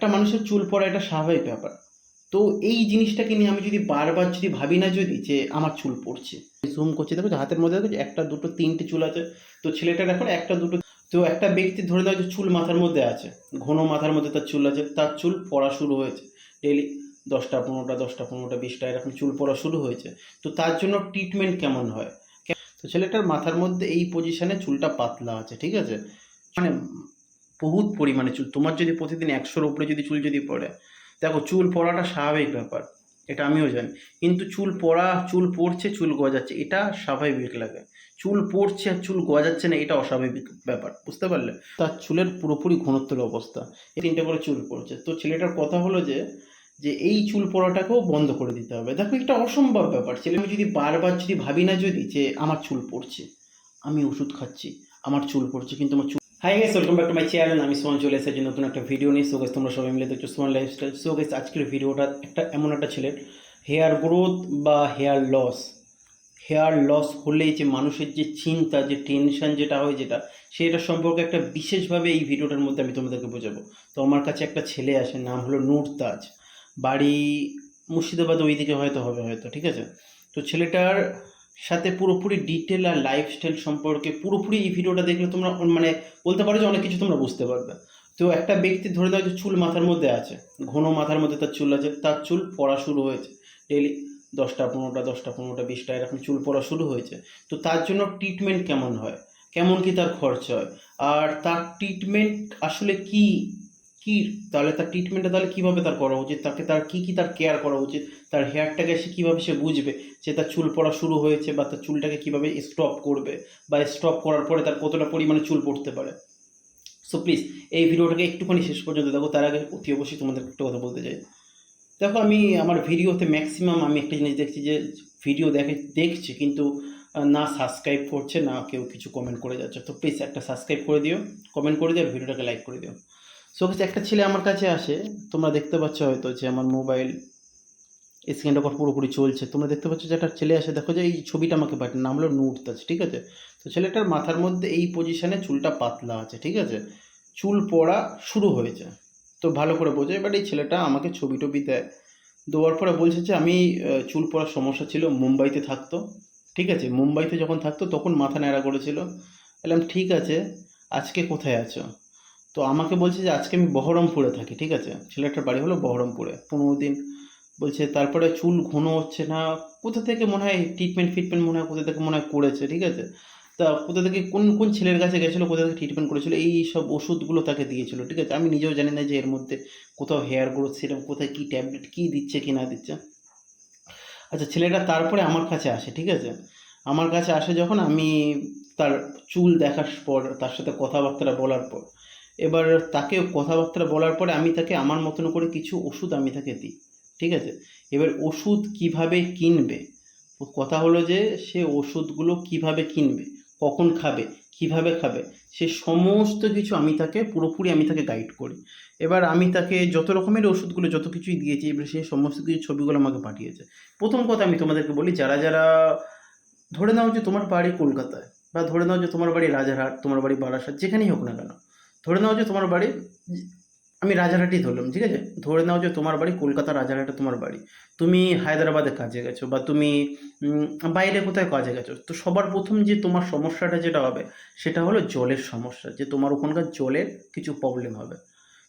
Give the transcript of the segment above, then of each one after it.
একটা মানুষের চুল পড়া এটা স্বাভাবিক ব্যাপার। তো এই জিনিসটাকে নিয়ে আমি যদি বারবার যদি ভাবি না যদি যে আমার চুল পড়ছে। জুম করছে, দেখো হাতের মধ্যে দেখো একটা, দুটো, তিনটে চুল আছে। তো ছেলেটার এখন একটা, দুটো, তো একটা ব্যক্তি ধরে দাও যে চুল মাথার মধ্যে আছে। ঘন মাথার মধ্যে তার চুল আছে, তার চুল পড়া শুরু হয়েছে। ডেলি দশটা, পনেরোটা দশটা, পনেরোটা, বিশটা এরকম চুল পড়া শুরু হয়েছে। তো তার জন্য ট্রিটমেন্ট কেমন হয়? তো ছেলেটার মাথার মধ্যে এই পজিশনে চুলটা পাতলা আছে, ঠিক আছে? মানে বহুত পরিমাণে চুল। তোমার যদি প্রতিদিন একশোর উপরে যদি চুল যদি পড়ে, দেখো চুল পড়াটা স্বাভাবিক ব্যাপার, এটা আমিও জানি। কিন্তু চুল পড়া, চুল পড়ছে, চুল গজাচ্ছে, এটা স্বাভাবিক লাগে। চুল পড়ছে আর চুল গজাচ্ছে না, এটা অস্বাভাবিক ব্যাপার, বুঝতে পারলে? তার চুলের পুরোপুরি ঘনত্বের অবস্থা। এই তিনটে করে চুল পড়ছে। তো ছেলেটার কথা হলো যে যে এই চুল পড়াটাকেও বন্ধ করে দিতে হবে। দেখো, এটা অসম্ভব ব্যাপার। ছেলে আমি যদি বারবার যদি ভাবি না যদি যে আমার চুল পড়ছে, আমি ওষুধ খাচ্ছি, আমার চুল পড়ছে, কিন্তু আমার চুল hi guys welcome back to my channel আমি সোহান চলে এসেছি নতুন একটা ভিডিও নিয়ে। সো গাইস তোমরা সবাই মিলে দেখছ সোহান লাইফস্টাইল সো গাইস আজকের ভিডিওটা একটা এমন একটা ছেলের। হেয়ার গ্রোথ বা হেয়ার লস হেয়ার লস হলেই যে মানুষের যে চিন্তা, যে টেনশন যেটা হয় যেটা, সেটা সম্পর্কে একটা বিশেষভাবে এই ভিডিওটার মধ্যে আমি তোমাদেরকে বোঝাবো। তো আমার কাছে একটা ছেলে আসে নাম হলো নূর তাজ বাড়ি মুর্শিদাবাদ ওইদিকে হয়তো হবে, হয়তো, ঠিক আছে? তো ছেলেটার সাথে পুরোপুরি ডিটেল আর লাইফস্টাইল সম্পর্কে পুরোপুরি এই ভিডিওটা দেখলে তোমরা মানে বলতে পারো যে অনেক কিছু তোমরা বুঝতে পারবে। তো একটা ব্যক্তি ধরে দাও যে চুল মাথার মধ্যে আছে, ঘন মাথার মধ্যে তার চুল আছে, তার চুল পড়া শুরু হয়েছে। ডেলি দশটা, পনেরোটা দশটা, পনেরোটা, বিশটা এরকম চুল পড়া শুরু হয়েছে। তো তার জন্য ট্রিটমেন্ট কেমন হয়? কেমন কি তার খরচ হয়? আর তার ট্রিটমেন্ট আসলে কি কি, তাহলে তার ট্রিটমেন্টটা তাহলে কীভাবে তার করা উচিত? তাকে তার কি কি তার কেয়ার করা উচিত? তার হেয়ারটাকে সে কীভাবে সে বুঝবে যে তার চুল পড়া শুরু হয়েছে বা তার চুলটাকে কীভাবে স্টপ করবে বা স্টপ করার পরে তার কতটা পরিমাণে চুল পড়তে পারে? সো প্লিজ এই ভিডিওটাকে একটুখানি শেষ পর্যন্ত দেখো, তার আগে অতি অবশ্যই তোমাদের একটা কথা বলতে চাই। দেখো, আমি আমার ভিডিওতে ম্যাক্সিমাম আমি একটা জিনিস দেখছি যে ভিডিও দেখে, দেখছি কিন্তু না সাবস্ক্রাইব করছে, না কেউ কিছু কমেন্ট করে যাচ্ছে। তো প্লিজ একটা সাবস্ক্রাইব করে দিও কমেন্ট করে দিও, আর ভিডিওটাকে লাইক করে দিও। সো একটা ছেলে আমার কাছে আসে, তোমরা দেখতে পাচ্ছ হয়তো যে আমার মোবাইল স্ক্রিন রেকর্ড পুরোপুরি চলছে। তোমরা দেখতে পাচ্ছ যে একটা ছেলে আসে, দেখো যে এই ছবিটা আমাকে পাঠায়, নাম হলো নূর তাজ ঠিক আছে? তো ছেলেটার মাথার মধ্যে এই পজিশানে চুলটা পাতলা আছে, ঠিক আছে? চুল পড়া শুরু হয়েছে। তো ভালো করে বোঝে, এবার এই ছেলেটা আমাকে ছবি টবি দেয়। দেওয়ার পরে বলছে যে, আমি চুল পড়ার সমস্যা ছিল, মুম্বাইতে থাকতো। ঠিক আছে? মুম্বাইতে যখন থাকতো, তখন মাথা ন্যাড়া করেছিল। বললাম, ঠিক আছে, আজকে কোথায় আছো? তো আমাকে বলছে যে, আজকে আমি বহরমপুরে থাকি, ঠিক আছে? ছেলেটার বাড়ি হলো বহরমপুরে। পনেরো দিন। বলছে, তারপরে চুল ঘন হচ্ছে না। কোথা থেকে মনে হয় ট্রিটমেন্ট ফিটমেন্ট মনে হয়, কোথা থেকে মনে হয় করেছে, ঠিক আছে? তা কোথা থেকে, কোন কোন ছেলের কাছে গেছিল, কোথা থেকে ট্রিটমেন্ট করেছিল, এই সব ওষুধগুলো তাকে দিয়েছিল, ঠিক আছে? আমি নিজেও জানি না যে এর মধ্যে কোথাও হেয়ার গ্রোথ সেরকম, কোথায় কী ট্যাবলেট কী দিচ্ছে, কি না দিচ্ছে। আচ্ছা ছেলেটা তারপরে আমার কাছে আসে, ঠিক আছে? আমার কাছে আসে যখন আমি তার চুল দেখার পর, তার সাথে কথাবার্তা বলার পর এবার তাকে কথাবার্তা বলার পরে আমি তাকে আমার মতন করে কিছু ওষুধ আমি তাকে দিই, ঠিক আছে? এবার ওষুধ কীভাবে কিনবে? কথা হলো যে সে ওষুধগুলো কীভাবে কিনবে, কখন খাবে, কীভাবে খাবে, সে সমস্ত কিছু আমি তাকে, পুরোপুরি আমি তাকে গাইড করি। এবার আমি তাকে যত রকমের ওষুধগুলো যত কিছুই দিয়েছি, এবার সে সমস্ত কিছু ছবিগুলো আমাকে পাঠিয়েছে। প্রথম কথা আমি তোমাদেরকে বলি, যারা যারা ধরে নাও যে তোমার বাড়ি কলকাতায় বা ধরে নাও যে তোমার বাড়ি রাজারহাট, তোমার বাড়ি বারাসাত, যেখানেই হোক না কেন ধরে নাও যে তোমার বাড়ি, আমি রাজারহাটি ধরলাম, ঠিক আছে? ধরে নাও যে তোমার বাড়ি কলকাতা, রাজারহাটে তোমার বাড়ি। তুমি হায়দ্রাবাদে কাজে গেছো বা তুমি বাইরে কোথায় কাজে গেছো? তো সবার প্রথম যে তোমার সমস্যাটা যেটা হবে, সেটা হলো জলের সমস্যা, যে তোমার ওখানকার জলের কিছু প্রবলেম হবে।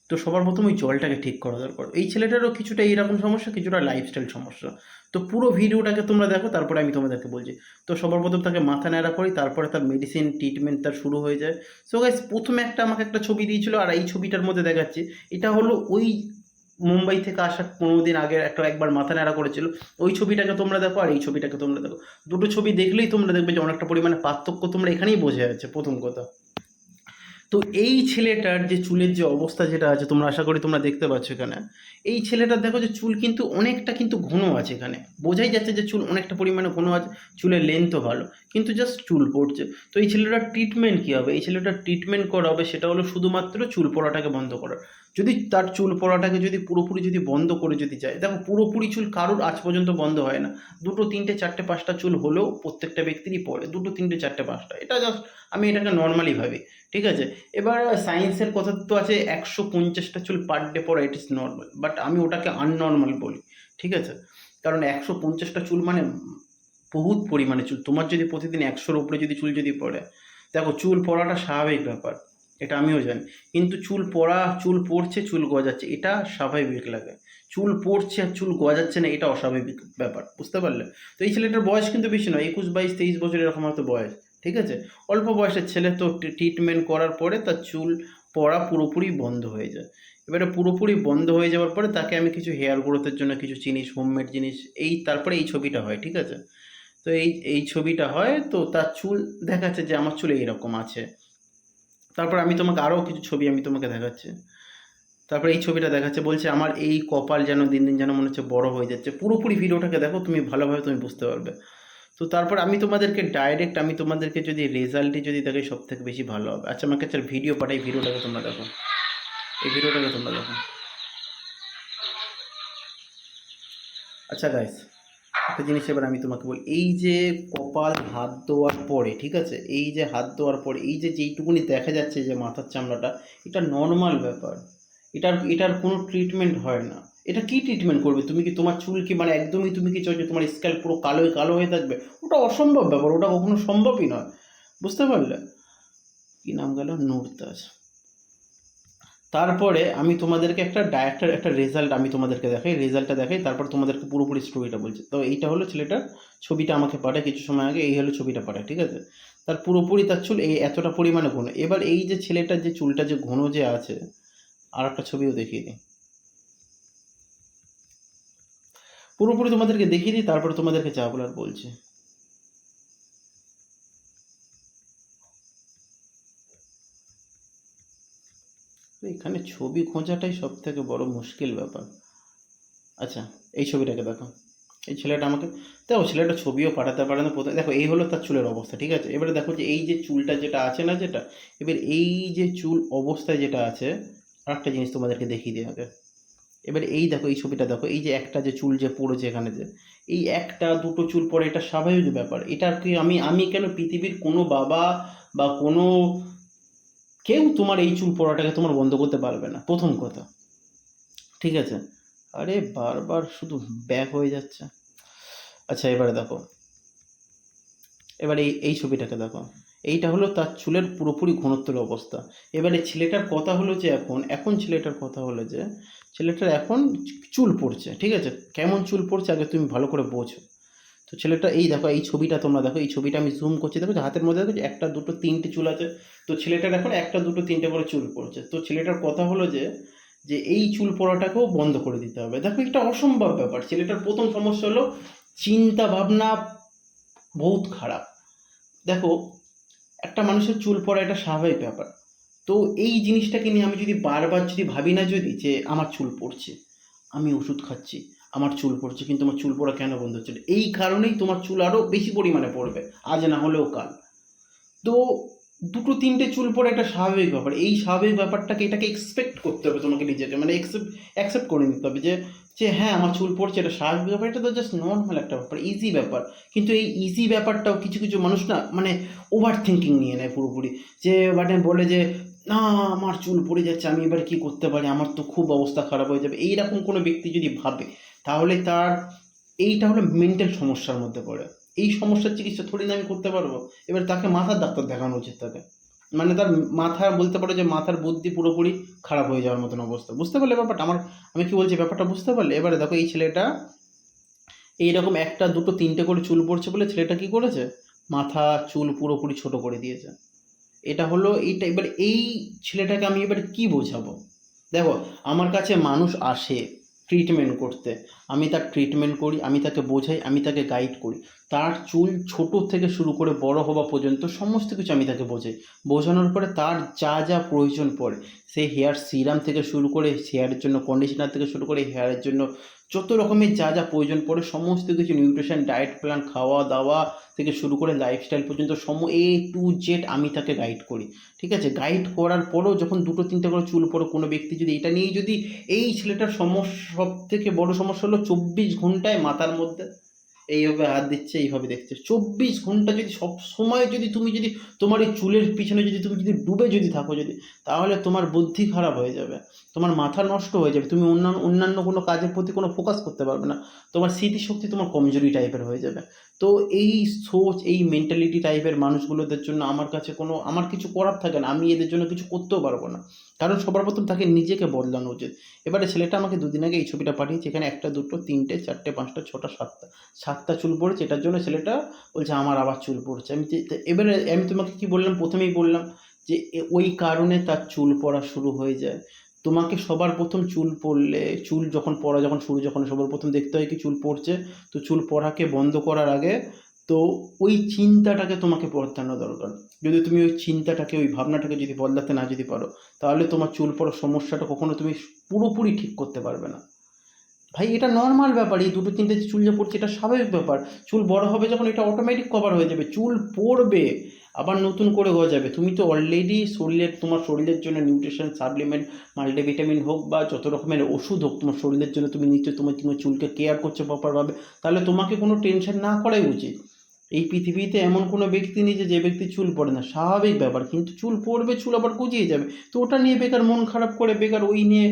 তো সবার প্রথম ওই জলটাকে ঠিক করা দরকার। এই ছেলেটারও কিছুটা এইরকম সমস্যা, কিছুটা লাইফস্টাইল সমস্যা। তো পুরো ভিডিওটাকে তোমরা দেখো, তারপরে আমি তোমাদেরকে বলছি। তো সবার প্রথম তাকে মাথা ন্যাড়া করি, তারপরে তার মেডিসিন ট্রিটমেন্ট তার শুরু হয়ে যায়। সো গাইস প্রথমে একটা আমাকে একটা ছবি দিয়েছিল, আর এই ছবিটার মধ্যে দেখাচ্ছি। এটা হলো ওই মুম্বাই থেকে আসা পনেরো দিন আগে একটা একবার মাথা ন্যাড়া করেছিল। ওই ছবিটাকে তোমরা দেখো, আর এই ছবিটাকে তোমরা দেখো। দুটো ছবি দেখলেই তোমরা দেখবে যে অনেকটা পরিমাণে পার্থক্য তোমরা এখানেই বোঝা যাচ্ছে, প্রথম কথা। তো এই ছেলেটার যে চুলের যে অবস্থা যেটা আছে, তোমরা আশা করি তোমরা দেখতে পাচ্ছ এখানে, এই ছেলেটার দেখো যে চুল কিন্তু অনেকটা কিন্তু ঘন আছে এখানে। বোঝাই যাচ্ছে যে চুল অনেকটা পরিমাণে ঘন আছে, চুলের লেন্থও ভালো। কিন্তু জাস্ট চুল পড়ছে। তো এই ছেলেটার ট্রিটমেন্ট কী হবে? এই ছেলেটার ট্রিটমেন্ট করা হবে সেটা হলো শুধুমাত্র চুল পড়াটাকে বন্ধ করার যদি তার চুল পড়াটাকে যদি পুরোপুরি যদি বন্ধ করে যদি যায়, দেখো পুরোপুরি চুল কারোর আজ পর্যন্ত বন্ধ হয় না। দুটো, তিনটে, চারটে, পাঁচটা চুল হলেও প্রত্যেকটা ব্যক্তিরই পড়ে। দুটো, তিনটে, চারটে, পাঁচটা। এটা জাস্ট আমি এটাকে নর্মালি ভাবি, ঠিক আছে? এবার সায়েন্সের কথা তো আছে, একশো পঞ্চাশটা চুল পার ডে পড়া ইট ইস নর্মাল বাট আমি ওটাকে আননর্মাল বলি, ঠিক আছে? কারণ একশো পঞ্চাশটা চুল মানে বহুত পরিমাণে চুল। তোমার যদি প্রতিদিন একশোর উপরে যদি চুল যদি পড়ে, দেখো চুল পড়াটা স্বাভাবিক ব্যাপার, এটা আমিও জানি। কিন্তু চুল পড়া, চুল পড়ছে, চুল গজাচ্ছে, এটা স্বাভাবিক লাগে। চুল পড়ছে আর চুল গজাচ্ছে না, এটা অস্বাভাবিক ব্যাপার, বুঝতে পারলে? তো এই ছেলেটার বয়স কিন্তু বেশি নয়, একুশ, বাইশ, তেইশ বছর এরকম হয়তো বয়স, ঠিক আছে? অল্প বয়সের ছেলে তো ট্রিটমেন্ট করার পরে তার চুল পড়া পুরোপুরি বন্ধ হয়ে যায়। এবারে পুরোপুরি বন্ধ হয়ে যাওয়ার পরে তাকে আমি কিছু হেয়ার গ্রোথের জন্য কিছু জিনিস, হোমমেড জিনিস, এই তারপরে এই ছবিটা হয়, ঠিক আছে? তো এই এই ছবিটা হয়, তো তার চুল দেখাচ্ছে যে আমার চুল এইরকম আছে। তারপর আমি তোমাকে আরও কিছু ছবি আমি তোমাকে দেখাচ্ছি। তারপরে এই ছবিটা দেখাচ্ছে, বলছে আমার এই কপাল যেন দিন দিন যেন মনে হচ্ছে বড় হয়ে যাচ্ছে। পুরোপুরি ভিডিওটাকে দেখো, তুমি ভালোভাবে তুমি বুঝতে পারবে। তো তারপর আমি তোমাদেরকে ডাইরেক্ট আমি তোমাদেরকে যদি রেজাল্টই যদি দেখে সব থেকে বেশি ভালো হবে। আচ্ছা আমাকে একটা ভিডিও পাঠাই, ভিডিওটাকে তোমরা দেখো। এই ভিডিওটাকে তোমরা দেখো। আচ্ছা গাইস একটা জিনিস এবার আমি তোমাকে বলি, এই যে কপাল হাত দেওয়ার পরে, ঠিক আছে? এই যে হাত দেওয়ার পরে, এই যে যেইটুকুনি দেখা যাচ্ছে যে মাথার চামড়াটা, এটা নর্মাল ব্যাপার। এটার এটার কোনো ট্রিটমেন্ট হয় না। এটা কি ট্রিটমেন্ট করবে? তুমি কি তোমার চুল কি মানে একদমই তুমি কি যে তোমার স্ক্যাল পুরো কালো কালো হয়ে থাকবে? ওটা অসম্ভব ব্যাপার, ওটা কখনো সম্ভবই নয়। বুঝতে পারলে? কি নাম গেল? নুরতাজ। তারপরে আমি তোমাদেরকে একটা ডায়েক্টার একটা রেজাল্ট আমি তোমাদেরকে দেখাই রেজাল্টটা দেখাই, তারপর তোমাদেরকে পুরোপুরি স্টোরিটা বলছি। তো এইটা হলো ছেলেটার ছবিটা আমাকে পাঠায় কিছু সময় আগে, এই হলো ছবিটা পাঠায়, ঠিক আছে? তার পুরোপুরি তার চুল এই এতটা পরিমাণে ঘন। এবার এই যে ছেলেটার যে চুলটা যে ঘন যে আছে আর একটা ছবিও দেখিয়ে দিই। পুরোপুরি তোমাদেরকে দেখিয়ে দিই, তারপর তোমাদেরকে যা বলার বলছি। এখানে ছবি খোঁজাটাই সব থেকে বড় মুশকিল ব্যাপার। আচ্ছা এই ছবিটাকে দেখো। এই ছেলেটা আমাকে, দেখো ছেলেটা ছবিও পাঠাতে পারে না প্রথমে। দেখো, এই হলো তার চুলের অবস্থা, ঠিক আছে? এবারে দেখো যে এই যে চুলটা যেটা আছে না যেটা, এবার এই যে চুল অবস্থায় যেটা আছে আর একটা জিনিস তোমাদেরকে দেখিয়ে দিই আগে। এবার এই দেখো, এই ছবিটা দেখো, এই যে একটা যে চুল যে পড়েছে এখানে যে, এই একটা দুটো চুল পড়ে, এটা স্বাভাবিক ব্যাপার। এটা কি আমি আমি কেন পৃথিবীর কোনো বাবা বা কোনো কেউ তোমার এই চুল পড়াটাকে তোমার বন্ধ করতে পারবে না, প্রথম কথা। ঠিক আছে? আরে বারবার শুধু ব্যাক হয়ে যাচ্ছে। আচ্ছা এবারে দেখো। এবারে এই ছবিটাকে দেখো। এইটা হলো তার চুলের পুরোপুরি ঘনত্বের অবস্থা। এবারে ছেলেটার কথা হলো যে এখন এখন ছেলেটার কথা হলো যে, ছেলেটার এখন চুল পড়ছে। ঠিক আছে? কেমন চুল পড়ছে, আগে তুমি ভালো করে বোঝো। তো ছেলেটা, এই দেখো, এই ছবিটা তোমরা দেখো, এই ছবিটা আমি জুম করছি, দেখো হাতের মধ্যে দেখো একটা, দুটো, তিনটে চুল আছে। তো ছেলেটার এখন একটা, দুটো, তিনটে করে চুল পড়ছে। তো ছেলেটার কথা হলো যে যে এই চুল পড়াটাকেও বন্ধ করে দিতে হবে। দেখো, এটা অসম্ভব ব্যাপার। ছেলেটার প্রথম সমস্যা হলো চিন্তা ভাবনা বহুত খারাপ। দেখো, একটা মানুষের চুল পড়া এটা স্বাভাবিক ব্যাপার। তো এই জিনিসটাকে নিয়ে আমি যদি বারবার যদি ভাবি না যদি যে আমার চুল পড়ছে, আমি ওষুধ খাচ্ছি আমার চুল পড়ছে, কিন্তু আমার চুল পড়া কেন বন্ধ হচ্ছে? এই কারণেই তোমার চুল আরও বেশি পরিমাণে পড়বে, আজ না হলেও কাল। তো দুটো তিনটে চুল পড়ে একটা স্বাভাবিক ব্যাপার। এই স্বাভাবিক ব্যাপারটাকে এটাকে এক্সপেক্ট করতে হবে তোমাকে নিজেকে মানে অ্যাকসেপ্ট অ্যাকসেপ্ট করে নিতে হবে যে যে হ্যাঁ আমার চুল পড়ছে, এটা স্বাভাবিক ব্যাপার, এটা তো জাস্ট নর্মাল একটা ব্যাপার ইজি ব্যাপার। কিন্তু এই ইজি ব্যাপারটাও কিছু কিছু মানুষ না মানে ওভার থিঙ্কিং নিয়ে নেয় পুরোপুরি। যে মানে বলে যে, না, আমার চুল পড়ে যাচ্ছে, আমি এবার কি করতে পারি? আমার তো খুব অবস্থা খারাপ হয়ে যাবে। এইরকম কোনো ব্যক্তি যদি ভাবে তাহলে তার, এইটা হলো মেন্টাল সমস্যার মধ্যে পড়ে। এই সমস্যার চিকিৎসা থোড়ি না আমি করতে পারব। এবার তাকে মাথার ডাক্তার দেখানো উচিত তাকে। মানে তার মাথা বলতে পারো যে মাথার বুদ্ধি পুরোপুরি খারাপ হয়ে যাওয়ার মতন অবস্থা। বুঝতে পারলে ব্যাপারটা? আমার, আমি কি বলছি ব্যাপারটা বুঝতে পারলে? এবারে দেখো এই ছেলেটা, এইরকম একটা, দুটো, তিনটে করে চুল পড়ছে বলে ছেলেটা কি করেছে? মাথা, চুল পুরোপুরি ছোট করে দিয়েছে। এটা হলো, এইটা এবার এই ছেলেটাকে আমি এবার কি বোঝাবো? দেখো, আমার কাছে মানুষ আসে ট্রিটমেন্ট করতে। আমি তার ট্রিটমেন্ট করি, আমি তাকে বোঝাই, আমি তাকে গাইড করি। তার চুল ছোট থেকে শুরু করে বড় হওয়া পর্যন্ত সমস্ত কিছু আমি তাকে বোঝাই। বোঝানোর পরে তার যা যা প্রয়োজন পড়ে, সে হেয়ার সিরাম থেকে শুরু করে হেয়ারের জন্য কন্ডিশনার থেকে শুরু করে হেয়ারের জন্য যত রকমের যা যা প্রয়োজন পড়ে, সমস্ত কিছু নিউট্রিশন ডায়েট প্ল্যান খাওয়া দাওয়া থেকে শুরু করে লাইফস্টাইল পর্যন্ত সম এ টু জেড আমি তাকে গাইড করি। ঠিক আছে? গাইড করার পরেও যখন দুটো তিনটে করে চুল পড়ে, কোনো ব্যক্তি যদি এটা নিয়েই যদি এই ছেলেটার সমস্যা সব থেকে বড় সমস্যা হলো চব্বিশ ঘন্টায় মাথার মধ্যে এইভাবে হাত দিচ্ছে, এইভাবে দেখছে। চব্বিশ ঘণ্টা যদি সব সময় যদি তুমি যদি তোমার এই চুলের পিছনে যদি তুমি যদি ডুবে যদি থাকো যদি, তাহলে তোমার বুদ্ধি খারাপ হয়ে যাবে, তোমার মাথা নষ্ট হয়ে যাবে, তুমি অন্যান্য অন্যান্য কোনো কাজের প্রতি কোনো ফোকাস করতে পারবে না, তোমার স্মৃতিশক্তি তোমার কমজোরি টাইপের হয়ে যাবে। তো এই সোচ, এই মেন্টালিটি টাইপের মানুষগুলোদের জন্য আমার কাছে কোনো, আমার কিছু করার থাকে না, আমি এদের জন্য কিছু করতেও পারব না। কারণ সবার প্রথম তাকে নিজেকে বদলানো উচিত। এবারে ছেলেটা আমাকে দুদিন আগে এই ছবিটা পাঠিয়েছে, এখানে একটা, দুটো, তিনটে, চারটে, পাঁচটা, ছটা, সাতটা সাতটা চুল পড়েছে। এটার জন্য ছেলেটা বলছে, আমার আবার চুল পড়ছে। আমি এবারে আমি তোমাকে কি বললাম? প্রথমেই বললাম যে ওই কারণে তার চুল পড়া শুরু হয়ে যায়। তোমাকে সবার প্রথম চুল পড়লে, চুল যখন পড়া যখন শুরু, যখন সবার প্রথম দেখতে হয় কি চুল পড়ছে, তো চুল পড়াকে বন্ধ করার আগে তো ওই চিন্তাটাকে তোমাকে বদলানো দরকার। যদি তুমি ওই চিন্তাটাকে, ওই ভাবনাটাকে যদি বদলাতে না যদি পারো, তাহলে তোমার চুল পড়ার সমস্যাটা কখনো তুমি পুরোপুরি ঠিক করতে পারবে না। ভাই, এটা নর্মাল ব্যাপার। এই দুটো তিনটে চুল যে পড়ছে, এটা স্বাভাবিক ব্যাপার। চুল বড় হবে যখন এটা অটোমেটিক কভার হয়ে যাবে। চুল পড়বে, আবার নতুন করে হয়ে যাবে। তুমি তো অলরেডি শরীরের তোমার শরীরের জন্য নিউট্রিশন সাপ্লিমেন্ট মাল্টিভিটামিন হোক বা যত রকমের ওষুধ হোক, তোমার শরীরের জন্য তুমি নিশ্চয় তোমার তোমার চুলকে কেয়ার করছ প্রপারভাবে তাহলে তোমাকে কোনো টেনশন না করাই উচিত। এই পৃথিবীতে এমন কোনো ব্যক্তি নেই যে ব্যক্তি চুল পড়ে না। স্বাভাবিক ব্যাপার, কিন্তু চুল পড়বে, চুল আবার গজিয়ে যাবে। তো ওটা নিয়ে বেকার মন খারাপ করে, বেকার ওই নিয়ে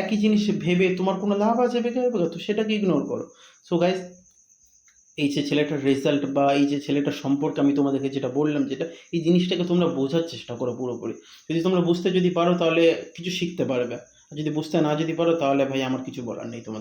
একই জিনিস ভেবে তোমার কোনো লাভ আছে বেকার? বেকার তো সেটাকে ইগনোর করো। সো গাইজ এই যে ছেলেটার রেজাল্ট বা এই যে ছেলেটার সম্পর্কে আমি তোমাদেরকে যেটা বললাম, যেটা এই জিনিসটাকে তোমরা বোঝার চেষ্টা করো পুরোপুরি। যদি তোমরা বুঝতে যদি পারো, তাহলে কিছু শিখতে পারবে। আর যদি বুঝতে না যদি পারো, তাহলে ভাই আমার কিছু বলার নেই তোমাদের।